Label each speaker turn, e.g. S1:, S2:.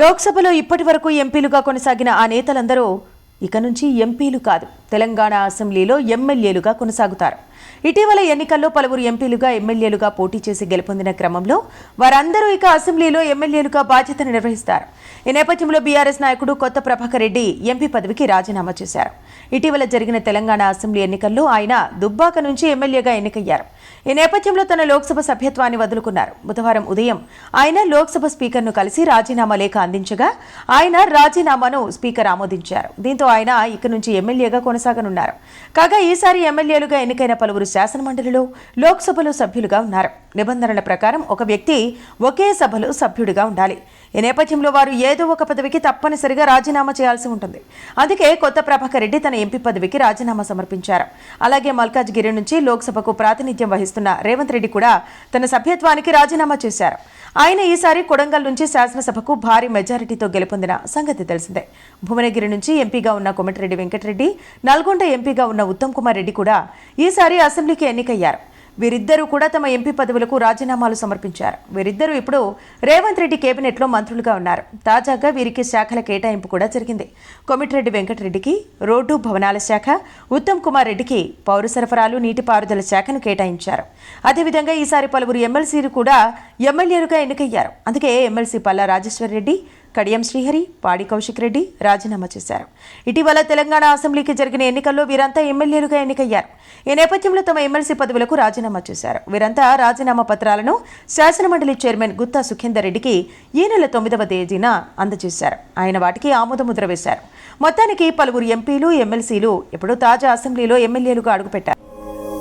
S1: లోక్సభలో ఇప్పటి వరకు ఎంపీలుగా కొనసాగిన ఆ నేతలందరూ ఇక నుంచి ఎంపీలు కాదు. తెలంగాణ అసెంబ్లీలో ఎమ్మెల్యేలుగా కొనసాగుతారు. ఇటీవల ఎన్నికల్లో పలువురు ఎంపీలుగా ఎమ్మెల్యేలుగా పోటీ చేసి గెలుపొందిన క్రమంలో వారందరూ ఇక అసెంబ్లీలో ఎమ్మెల్యేలుగా బాధ్యతను నిర్వహిస్తారు. ఈ నేపథ్యంలో బీఆర్ఎస్ నాయకుడు కొత్త ప్రభాకర్ రెడ్డి ఎంపీ పదవికి రాజీనామా చేశారు. ఇటీవల జరిగిన తెలంగాణ అసెంబ్లీ ఎన్నికల్లో ఆయన దుబ్బాక నుంచి ఎమ్మెల్యేగా ఎన్నికయ్యారు. ఈ నేపథ్యంలో తన లోక్సభ సభ్యత్వాన్ని వదులుకున్నారు. బుధవారం ఉదయం ఆయన లోక్సభ స్పీకర్ను కలిసి రాజీనామా లేఖ అందించగా ఆయన రాజీనామాను స్పీకర్ ఆమోదించారు. దీంతో ఆయన ఇక నుంచి ఎమ్మెల్యేగా కొనసాగనున్నారు. కాగా ఈసారి ఎమ్మెల్యేలుగా ఎన్నికైన పలువురు శాసనమండలిలో లోక్సభలో సభ్యులుగా ఉన్నారు. నిబంధనల ప్రకారం ఒక వ్యక్తి ఒకే సభలో సభ్యుడిగా ఉండాలి. ఈ నేపథ్యంలో వారు ఏదో ఒక పదవికి తప్పనిసరిగా రాజీనామా చేయాల్సి ఉంటుంది. అందుకే కొత్త ప్రభాకర్ రెడ్డి తన ఎంపీ పదవికి రాజీనామా సమర్పించారు. అలాగే మల్కాజ్గిరి నుంచి లోక్సభకు ప్రాతినిధ్యం వహిస్తున్న రేవంత్ రెడ్డి కూడా తన సభ్యత్వానికి రాజీనామా చేశారు. ఆయన ఈసారి కొడంగల్ నుంచి శాసనసభకు భారీ మెజారిటీతో గెలుపొందిన సంగతి తెలిసిందే. భువనగిరి నుంచి ఎంపీగా ఉన్న కోమటిరెడ్డి వెంకటరెడ్డి నల్గొండ ఎంపీగా ఉన్న ఉత్తమ్ కుమార్ రెడ్డి కూడా ఈసారి అసెంబ్లీకి ఎన్నికయ్యారు. వీరిద్దరూ కూడా తమ ఎంపీ పదవులకు రాజీనామాలు సమర్పించారు. వీరిద్దరూ ఇప్పుడు రేవంత్ రెడ్డి కేబినెట్లో మంత్రులుగా ఉన్నారు. తాజాగా వీరికి శాఖల కేటాయింపు కూడా జరిగింది. కొమిటిరెడ్డి వెంకటరెడ్డికి రోడ్డు భవనాల శాఖ ఉత్తమ్ కుమార్ రెడ్డికి పౌర సరఫరాలు నీటిపారుదల శాఖను కేటాయించారు. అదేవిధంగా ఈసారి పలువురు ఎమ్మెల్సీలు కూడా ఎమ్మెల్యేలుగా ఎన్నికయ్యారు. అందుకే ఎమ్మెల్సీ పల్లా రాజేశ్వర్ రెడ్డి కడియం శ్రీహరి పాడి కౌశిక్ రెడ్డి రాజీనామా చేశారు. ఇటీవల తెలంగాణ అసెంబ్లీకి జరిగిన ఎన్నికల్లో వీరంతా ఎమ్మెల్యేలుగా ఎన్నికయ్యారు. ఈ నేపథ్యంలో తమ ఎమ్మెల్సీ పదవులకు రాజీనామా చేశారు. వీరంతా రాజీనామా పత్రాలను శాసనమండలి చైర్మన్ గుత్తా సుఖేందర్ రెడ్డికి ఈ నెల తొమ్మిదవ తేదీన అందజేశారు. ఆయన వాటికి ఆమోదముద్ర వేశారు. మొత్తానికి పలువురు ఎంపీలు ఎమ్మెల్సీలు ఇప్పుడు తాజా అసెంబ్లీలో ఎమ్మెల్యేలుగా అడుగుపెట్టారు.